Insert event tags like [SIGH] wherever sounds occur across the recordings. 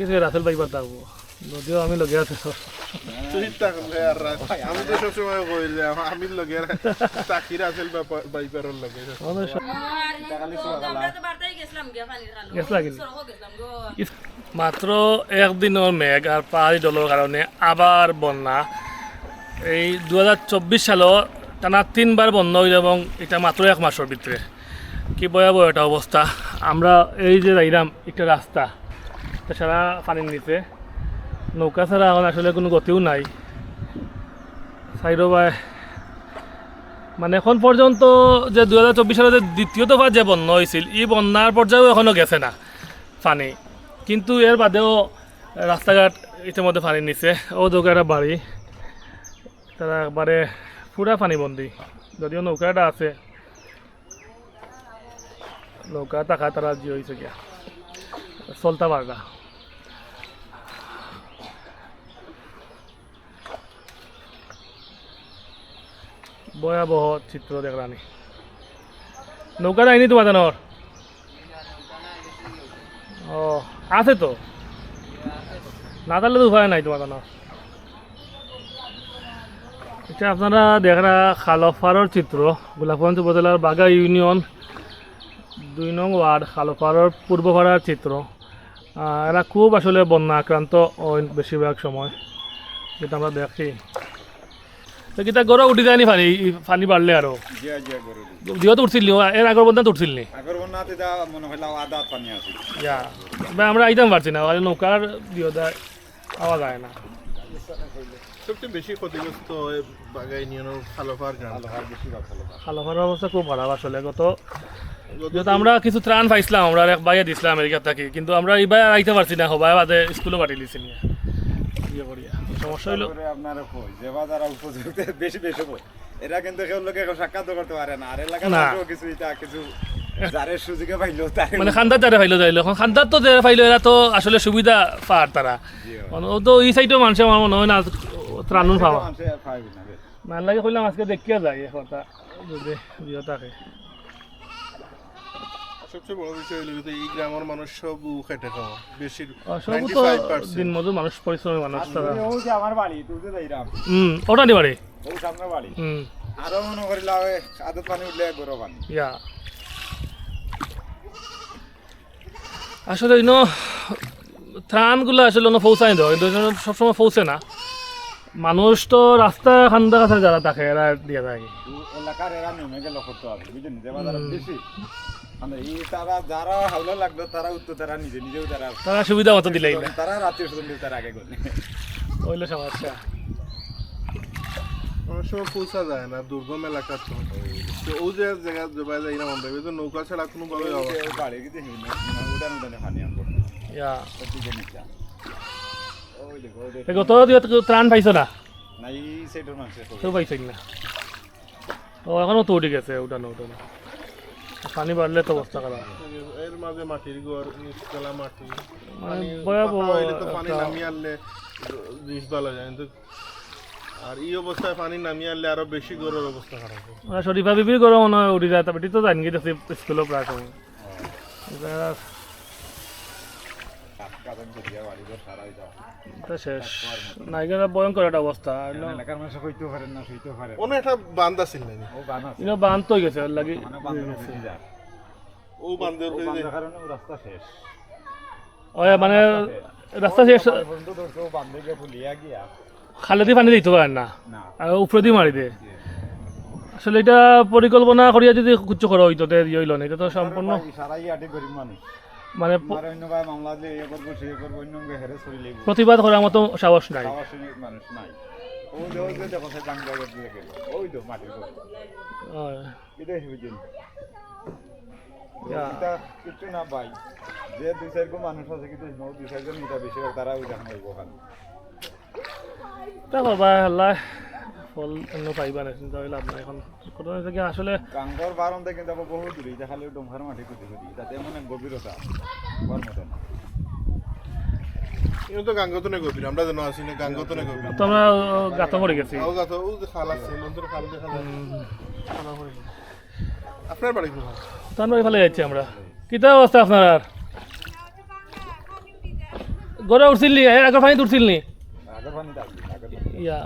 কিছু রাসেল বাইবার থাকব যদিও আমি লগে আছি। আমি তো সবসময় কই যে আমি লগে তাকির আছিল বাইপারের লগে আমরা তো বার্তায় গেছিলাম গিয়া পানির কালো গেছলা কিন্তু? সড়কও গেছিলাম গো মাত্র একদিনের মেঘ আর পাহাড়ি ডলের কারণে আবার বন্যা। এই দু হাজার চব্বিশ সালও টানা তিনবার বন্ধ হইল এবং এটা মাত্র এক মাসের ভিতরে কি ভয়াবহ একটা অবস্থা আমরা এই যে যাইলাম একটা রাস্তা এটা সারা পানির নিচে নৌকা ছাড়া এখন আসলে কোনো গতিও নাই। সাইডো বাই মানে এখন পর্যন্ত যে দু হাজার চব্বিশ সালে যে দ্বিতীয় দফা যে বন্যা হয়েছিল এই বন্যার পর্যায়েও এখনও গেছে না পানি। কিন্তু এর বাদেও রাস্তাঘাট ইতিমধ্যে পানি নিচে ও দোকানের বাড়ি তারা একবারে পুরা পানিবন্দি যদিও নৌকা নৌকাটা আছে, নৌকা টাকা তারা জি হয়েছে গিয়া চলতে পারবা ভয়াবহ চিত্র দেখলানি নৌকাটা আইনি তোমার জানোর ও, আছে তো? না থাকলে তো উপায় নাই তোমার জানোর এটা আপনারা দেখরা খালফারর চিত্র গোলাপগঞ্জ উপজেলার বাগা ইউনিয়ন দুই নং ওয়ার্ড খালফারর পূর্বপাড়ার চিত্র এরা খুব আসলে বন্যা আক্রান্ত বেশিরভাগ সময়, যেটা আমরা দেখি। তো কিতা গরম উঠি যায়নি পানি পানি বাড়লে গরু দি। দিও উঠছিল? এর আগর বন্ধা উঠছিল নি আমরা আইতাম পারছি না নৌকার দিও দেয় পাওয়া যায় না। সবচেয়ে বেশি ক্ষতিগ্রস্ত হয় বাগাই ইউনিয়নের খালোফার গ্রাম। ভালো বেশি ভালো ভালো খালাফার অবস্থা খুব খারাপ আসলে গত যেহেতু আমরা কিছু ত্রাণ পাইছিলাম আমরা এক বাইরে দিছিলাম আমেরিকা থেকে কিন্তু আমরা এবার আইতে পারছি না হবাই বাদে স্কুলে পাঠিয়ে দিছি ইয়ে করিয়া সমস্যা হইল? তারপরে আপনার কই? যে বাজার উপযুক্ত বেশি বেশি বই এরা কিন্তু কেউ লোকে সাক্ষাৎ করতে পারে না। আর এলাকা। কিছু এটা কিছু মানে খান্দার যারা ফাইলো যাইলো। এখন খান্দার তো যারা ফাইলো এরা তো আসলে সুবিধা পার তারা। মানে ও তো এই সাইডেও মানুষের আমার মনে হয় না ত্রাণুন পাওয়া। না লাগে কইলাম আজকে দেখিয়া যায় কথা যদি থাকে। সবচেয়ে বড় বিষয় হলো এই গ্রামের মানুষ সব খেটে খাওয়া বেশি সব তো 95% দিন মজুর মানুষ পরিশ্রমী মানুষ তারা। ও যে আমার বাড়ি তুই যে যাইরাম। হুম ওটা নি বাড়ি? ও সামনে বাড়ি। হুম। আরও মনে করিলা ওই আদত পানি উঠলে গরু পানি। ইয়া। আসলে ইনো ত্রাণগুলো আসলে অন্য পৌঁছায় কিন্তু সবসময় পৌঁছে না। মানুষ তো রাস্তা খান্দা কাছে যারা থাকে এরা দিয়ে থাকে। এলাকার এরা নেমে গেল করতে হবে বুঝলেন? যে বাজার বেশি মানে এই তারা যারা হাওলা লাগল তারা উত্তর তারা নিজে নিজেও তারা তারা সুবিধা মতো দিলেই না তারা রাত্রে আগে সমস্যা অনেক সময় পৌঁছা যায় না দুর্গম এলাকা তো। তো ও যে জায়গা জবাই যায় না মনে হয় নৌকা ছাড়া কোনো ভাবে উড়ান উড়ানে পানি আনব ইয়া। ওই ওই গত ত্রাণ পাইছো না? না এই সাইডের মানুষের কেউ পাইছে না। ও এখনও তো উঠে গেছে উঠানো উঠানো। পানি বাড়লে তো অবস্থা খারাপ এর মাঝে মাটির ঘর নিচতলা মাটি মানে ভয়াবহ তো পানি নামিয়ে আনলে জিনিস ভালো যায় কিন্তু আর এই অবস্থায় পানি নামিয়ে আনলে আরও বেশি গরমের অবস্থা খারাপ হবে। ওরা শরীফা বিবির গরম মনে হয় উড়ি যায় তবে তো জানি যে স্কুলে প্রায় সময় এবার কাজন করিয়া বাড়ি ঘর সারাই দাও তো শেষ। নাইগেরা ভয়ঙ্কর একটা অবস্থা এলাকার মানুষ হইতেও পারেন না শুইতেও পারে অনেক একটা বান্ধা ছিল না ও গান আছে ইনো বান তো গেছে লাগি মানে বান্ধব যায় ও বান্ধের ও কারণে রাস্তা শেষ। ওই মানে রাস্তা শেষ। বন্ধু ধরছো বান্ধে গিয়ে ভুলিয়া গিয়া। খালে দিয়ে পানি দিতে পারেন না? আর উপরে দিয়ে মারি দে। আসলে এটা পরিকল্পনা করিয়া যদি কুচ্ছ করা হইতো ইয়ে হইল না এটা তো সম্পূর্ণ সারাই আটে গরিব মানুষ। মানে প্রতিবাদ করার মতো সাহস নাই। তা বাবা আল্লাহ। ফল অন্য পাইবা না চিন্তা হইলে আপনার এখন। কথা হয়েছে কি আসলে গাঙ্গর বারণ থেকে যাব বহু দূরে এটা খালি ডোমহার মাটি কুটি কুটি তাতে এমন এক গভীরতা হওয়ার মতো না কিন্তু তো গাঙ্গতনে গভীর আমরা যেন আছি না গাঙ্গতনে গভীর তো আমরা গাতা পড়ে গেছি। আও গাছ ও যে খাল আছে নন্দর খাল দেখা যায় খালা। আপনার বাড়ি কোথায় তার বাড়ি ফেলে যাচ্ছি আমরা। কিতা অবস্থা আপনার আর গড়ে উঠছিল নি? এর আগের পানিতে উঠছিল নি? পানি ইয়া।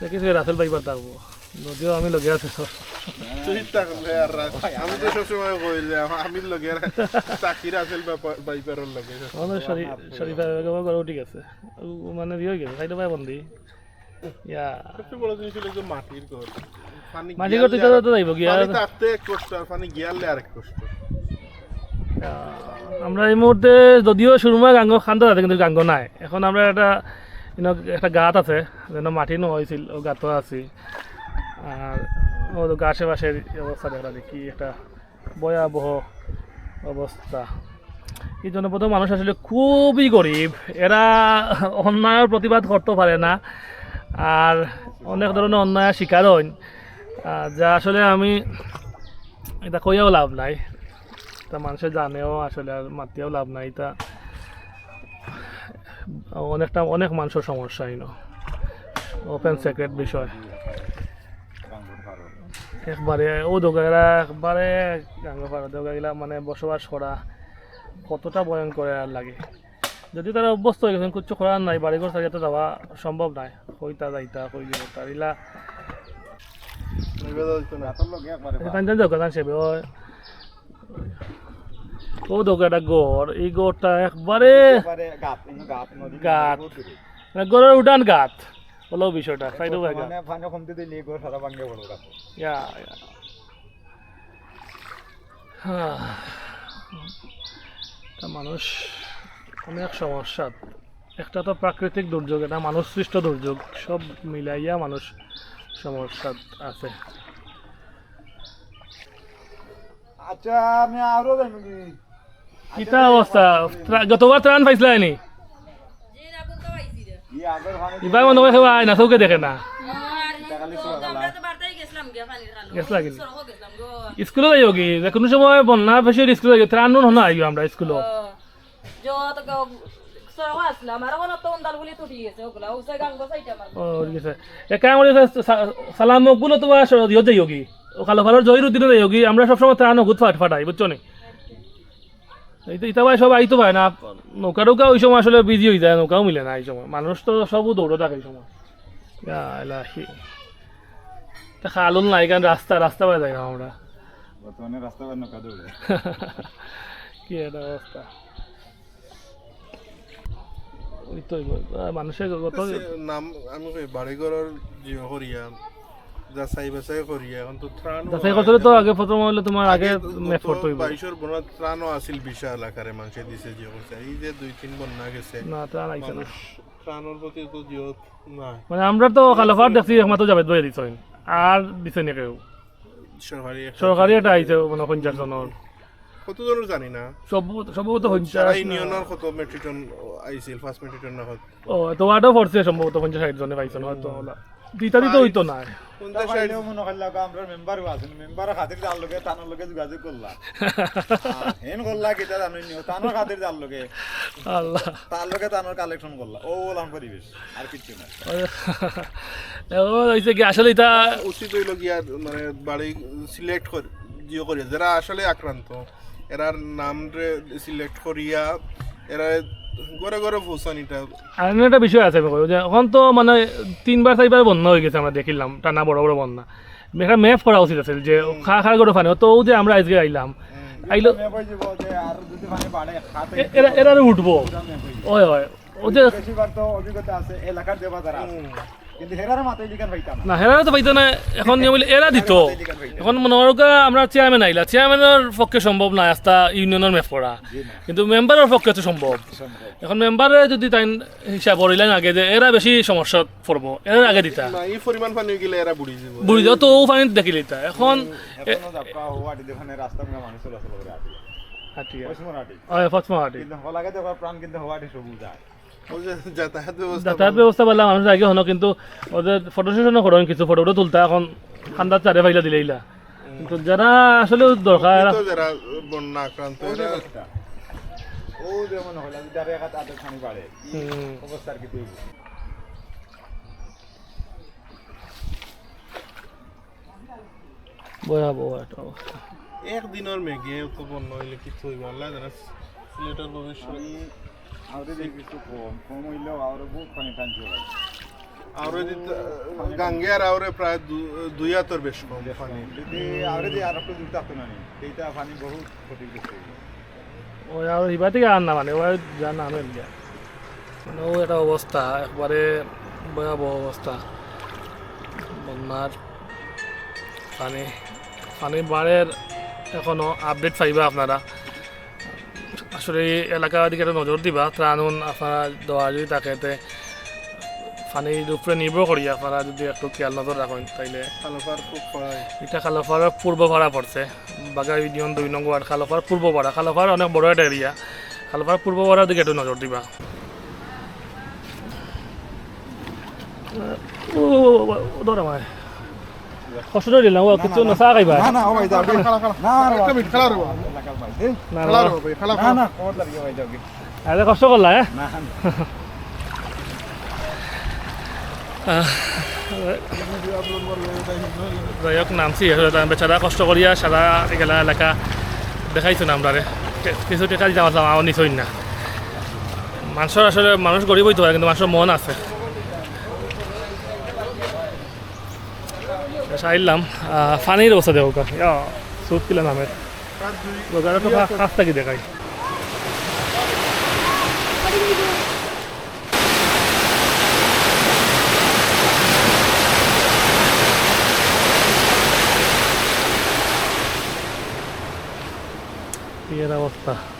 দেখিস রাসেল থাকব যদিও আমি লগে আছি। তো। তুই থাকলে আর আমি তো সবসময় আমির লগে লগে আমাদের শরীর শরীর ঠিক আছে। মানে গেছে সাইডে বন্দি। ইয়া। সবচেয়ে বড় জিনিস হলো যে মাটির ঘর পানি মাটি করতে তো যাইব গিয়া পানি থাকতে এক কষ্ট আর পানি গিয়ালে আরেক কষ্ট। আমরা এই মুহূর্তে যদিও সুরমা গাঙ্গ খান্দ আছে কিন্তু গাঙ্গ নাই। এখন আমরা একটা একটা গাঁত আছে, যেন মাটি নহয়েছিল ও গাঁতো আছি। আর ও আশেপাশের অবস্থা দেখা দেখি একটা ভয়াবহ অবস্থা এই জনপদ মানুষ আসলে খুবই গরিব এরা অন্যায়ের প্রতিবাদ করতে পারে না। আর অনেক ধরনের অন্যায়ের শিকার হন যা আসলে আমি এটা কইয়াও লাভ নাই। তা মানুষে জানেও আসলে আর মাতিয়েও লাভ নাই। তা অনেকটা অনেক মানুষের সমস্যা ইনো ওপেন সেক্রেট বিষয়। একবারে ও দোকাগেরা একবারে গাঙ্গ পাড়া দোকাগিলা মানে বসবাস করা কতটা ভয়ঙ্কর আর লাগে। যদি তারা অভ্যস্ত হয়ে গেছেন কিছু করার নাই বাড়িঘর সারিয়ে তো যাওয়া সম্ভব নাই। কইতা যাইতা কই যাব তারিলা হইতো কাঞ্চন সেবে ও দোকানটা গড় এই গড়টা একবারে গাত। মানে গড়ের উঠান গাত হলো বিষয়টা বড় গাত। ইয়া হ্যাঁ। মানুষ অনেক সমস্যা। একটা তো প্রাকৃতিক দুর্যোগ এটা মানুষ সৃষ্ট দুর্যোগ সব মিলাইয়া মানুষ সমস্যা আছে। আচ্ছা আমি আরও কিতা অবস্থা? গতবার ত্রাণ পাইছিলা নি যে রাখুন তো পাইছি রে ই আগের পানি এবার মনে আয় না। চৌকে দেখে না স্কুলে যাই কি কোনো সময় বন্যা বেশি স্কুলে যাই ত্রাণ নুন না আইও আমরা স্কুলে যত সরহ আসলাম আর কোনো তো উন্দাল বলি তুটি গেছে ওগুলা উসে গাঙ্গ সাইটা মার ও ঠিক আছে। এক কাম করে সালামগুলো তো ইয়ে যাই কি? কালো কালোর জহির উদ্দিনে যাই কি? আমরা সবসময় ত্রাণ গুদ ফাট ফাটাই বুঝছ নি? ইতা ভাই সব আইতো পায় না। নৌকা টৌকা ওই সময় আসলে বিজি হয়ে যায় নৌকাও মিলে না এই সময়। মানুষ তো সবও দৌড়ো থাকে এই সময়। খালুন নাই কারণ রাস্তা রাস্তা পাই যাই না আমরা। বর্তমানে রাস্তা বাই নৌকা দৌড়ে। [LAUGHS] কি একটা অবস্থা। ওই মানুষের গত নাম আমি বাড়িঘরের জিও করিয়া যাচাই বাছাই করিয়া এখন তো ত্রাণ যাচাই করতে তো আগে প্রথম হলে তোমার আগে ম্যাপ হইব। বাইশের বন্যা ত্রাণও আছিল বিশাল আকারে মানুষে দিছে করছে এই যে দুই তিন বন্যা গেছে না ত্রাণের প্রতি তো মানে আমরা তো কালাফার দেখছি একমাত্র যাবে দই দিছ। আর দিছে নি কেউ? সরকারি একটা আইছে মানে পঞ্চাশ জনের জানি না। সম্ভবত পঞ্চাশ ইউনিয়নের কত মেট্রিক টন আইছিল ফার্স্ট মেট্রিক টন না হত। ও তো ওয়ার্ডও পড়ছে সম্ভবত পঞ্চাশ ষাট জনে পাইছে হয়তো দিতা দিতে হইতো না। [LAUGHS] আসলে এটা উচিত হইল গিয়া মানে বাড়ি সিলেক্ট করে জিও করিয়া। যারা আসলে আক্রান্ত এরার নাম সিলেক্ট করিয়া এরা ঘরে ঘরে পৌঁছানিটা আর একটা বিষয় আছে যে এখন তো মানে তিনবার চারবার বন্যা হয়ে গেছে আমরা দেখিলাম টানা বড় বড় বন্যা একটা ম্যাপ করা উচিত আছিল যে খা খা করে ফানে তো যে আমরা আজকে আইলাম আইলো এরা এরা উঠবো। হয় হয়। ও যে বেশিবার তো অভিজ্ঞতা আছে এলাকার দেবা যারা হেরার না না হেরা তো পাইতো না এখন নিয়ম এরা দিত। এখন মনে করো যে আমরা চেয়ারম্যান আইলা চেয়ারম্যানের পক্ষে সম্ভব না আস্তা ইউনিয়নের ম্যাপ করা। কিন্তু মেম্বারের পক্ষে তো সম্ভব। এখন মেম্বারে যদি তাই হিসাব করিলেন আগে যে এরা বেশি সমস্যা পড়ব এর আগে দিতা। না এই পরিমাণ পানি গেলে এরা বুড়ি যাও তো ও পানিত দেখিলি তা এখন ফতমা হাটি কিন্তু হলাগে দেখো প্রাণ কিন্তু হওয়াটি সবুজ যায় যাতায়াত ব্যবস্থা যাতায়াত মানুষ আগে হনো কিন্তু ওদের ফটো সেশনও করেন কিছু ফটো ফটো তুলতা এখন ঠান্ডার চারে ফাইলা দিলেইলা কিন্তু যারা আসলে দরকার যারা বন্যা আক্রান্ত ও যেমন হলো যারা একা তাদের পানি বাড়ে অবস্থার কি তুই ভয়াবহ একটা অবস্থা একদিনের মেঘে তো বন্যা হইলে কি হইব আল্লাহ জানা সিলেটের ভবিষ্যৎ আরও কিছু কম কম হইলেও আরও বহুত পানি টানছে ভাই আরও গাঙ্গে আর আওরে প্রায় দু- দুই হাতর বেশ কম পানি যদি আরও যে আর একটু দূর থাকতো না এইটা পানি বহুত ক্ষতিগ্রস্ত ওই আর হিবা থেকে আর না মানে ওই যা নামের গিয়া মানে ও একটা অবস্থা একবারে ভয়াবহ অবস্থা। বন্যার পানি পানি বাড়ের এখনও আপডেট পাইবা আপনারা। আসলে এলাকার দিকে একটা নজর দিবা ত্রাণ আপনারা দেওয়া যদি থাকে তে পানির উপরে নির্ভর করি আপনারা যদি একটু খেয়াল নজর রাখেন তাইলে এটা খালফার পূর্ব পাড়া পড়ছে। বাগা ইউনিয়ন দুই নং ওয়ার্ড খালফার পূর্ব পাড়া খালফার অনেক বড় একটা এরিয়া খালফার পূর্ব পাড়ার দিকে একটু নজর দিবা। ও ধর কষ্ট দিলাম ও কিছু না চা খাইবা। না না না না কষ্ট করলা হ্যাঁ যাই নামছি বেচারা কষ্ট করিয়া সারা এগুলা এলাকা দেখাইছো না আমরা কিছু টেকা দিতে পারলাম আমার নিছই না মানুষের আসলে মানুষ গরিব হইতে পারে কিন্তু মানুষের মন আছে চাইলাম ফানির অবস্থা দেখো সুদ কিলা নামের লোকেরা তো কাছ থাকি দেখাই এর অবস্থা